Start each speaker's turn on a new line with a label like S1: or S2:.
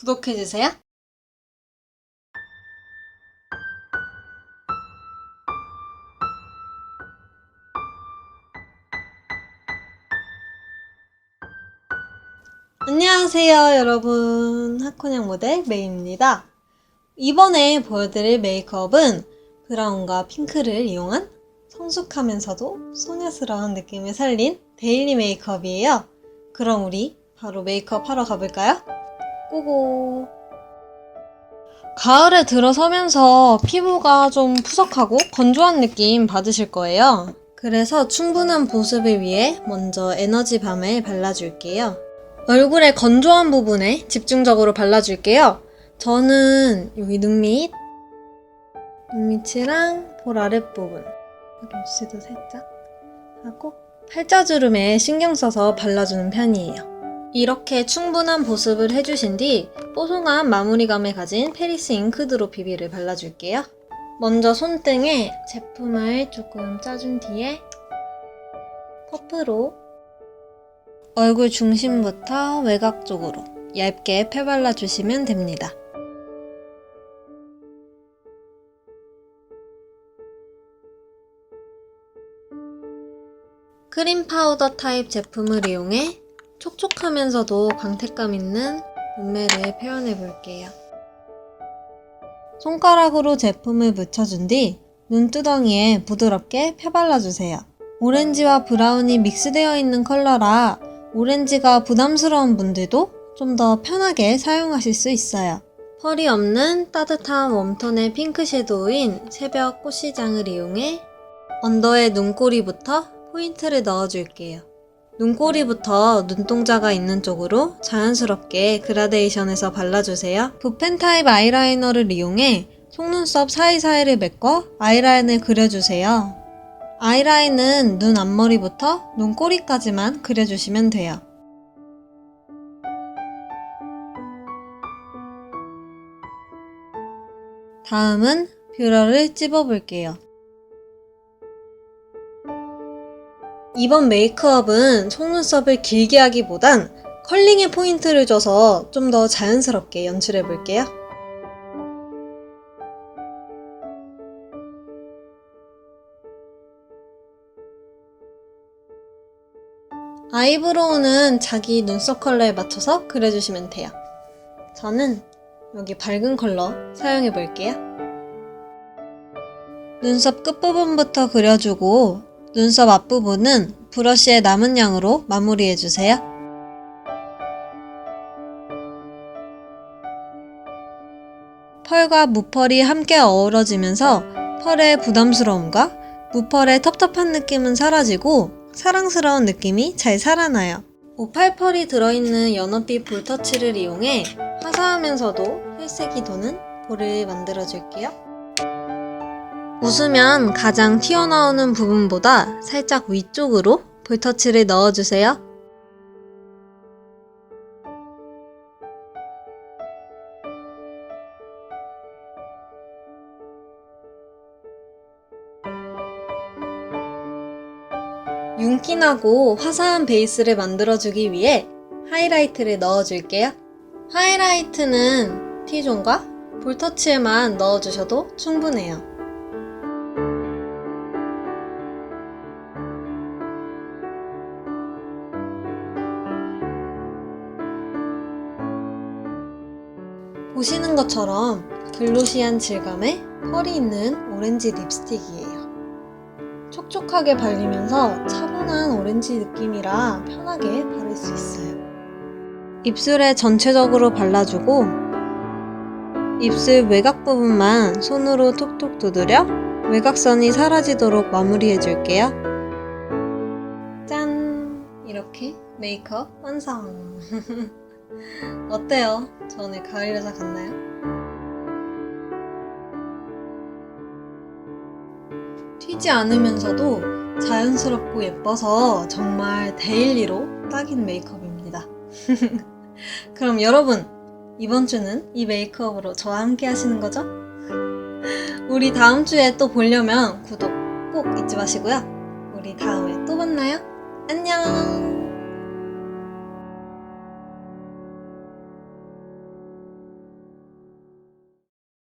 S1: 구독해주세요. 안녕하세요, 여러분. 하코냥 모델 메이입니다. 이번에 보여드릴 메이크업은 브라운과 핑크를 이용한 성숙하면서도 소녀스러운 느낌을 살린 데일리 메이크업이에요. 그럼 우리 바로 메이크업 하러 가볼까요? 고고. 가을에 들어서면서 피부가 좀 푸석하고 건조한 느낌 받으실 거예요. 그래서 충분한 보습을 위해 먼저 에너지 밤을 발라줄게요. 얼굴의 건조한 부분에 집중적으로 발라줄게요. 저는 여기 눈밑, 눈밑이랑 볼 아랫부분, 립스도 살짝 하고 팔자주름에 신경 써서 발라주는 편이에요. 이렇게 충분한 보습을 해주신 뒤 뽀송한 마무리감을 가진 페리스 잉크 드롭 비비를 발라줄게요. 먼저 손등에 제품을 조금 짜준 뒤에 퍼프로 얼굴 중심부터 외곽 쪽으로 얇게 펴발라 주시면 됩니다. 크림 파우더 타입 제품을 이용해 촉촉하면서도 광택감 있는 눈매를 표현해 볼게요. 손가락으로 제품을 묻혀준 뒤 눈두덩이에 부드럽게 펴발라주세요. 오렌지와 브라운이 믹스되어 있는 컬러라 오렌지가 부담스러운 분들도 좀 더 편하게 사용하실 수 있어요. 펄이 없는 따뜻한 웜톤의 핑크 섀도우인 새벽 꽃시장을 이용해 언더의 눈꼬리부터 포인트를 넣어줄게요. 눈꼬리부터 눈동자가 있는 쪽으로 자연스럽게 그라데이션해서 발라주세요. 붓펜 타입 아이라이너를 이용해 속눈썹 사이사이를 메꿔 아이라인을 그려주세요. 아이라인은 눈 앞머리부터 눈꼬리까지만 그려주시면 돼요. 다음은 뷰러를 찝어볼게요. 이번 메이크업은 속눈썹을 길게 하기보단 컬링에 포인트를 줘서 좀 더 자연스럽게 연출해 볼게요. 아이브로우는 자기 눈썹 컬러에 맞춰서 그려주시면 돼요. 저는 여기 밝은 컬러 사용해 볼게요. 눈썹 끝부분부터 그려주고 눈썹 앞부분은 브러쉬의 남은 양으로 마무리해주세요. 펄과 무펄이 함께 어우러지면서 펄의 부담스러움과 무펄의 텁텁한 느낌은 사라지고 사랑스러운 느낌이 잘 살아나요. 오팔펄이 들어있는 연어빛 볼터치를 이용해 화사하면서도 혈색이 도는 볼을 만들어줄게요. 웃으면 가장 튀어나오는 부분보다 살짝 위쪽으로 볼터치를 넣어주세요. 윤기나고 화사한 베이스를 만들어주기 위해 하이라이트를 넣어줄게요. 하이라이트는 T존과 볼터치에만 넣어주셔도 충분해요. 보시는 것처럼 글로시한 질감의 펄이 있는 오렌지 립스틱이에요. 촉촉하게 발리면서 차분한 오렌지 느낌이라 편하게 바를 수 있어요. 입술에 전체적으로 발라주고 입술 외곽 부분만 손으로 톡톡 두드려 외곽선이 사라지도록 마무리해줄게요. 짠! 이렇게 메이크업 완성! 어때요? 저 오늘 가을 여자 같나요? 튀지 않으면서도 자연스럽고 예뻐서 정말 데일리로 딱인 메이크업입니다. 그럼 여러분, 이번 주는 이 메이크업으로 저와 함께 하시는 거죠? 우리 다음 주에 또 보려면 구독 꼭 잊지 마시고요. 우리 다음에 또 만나요. 안녕!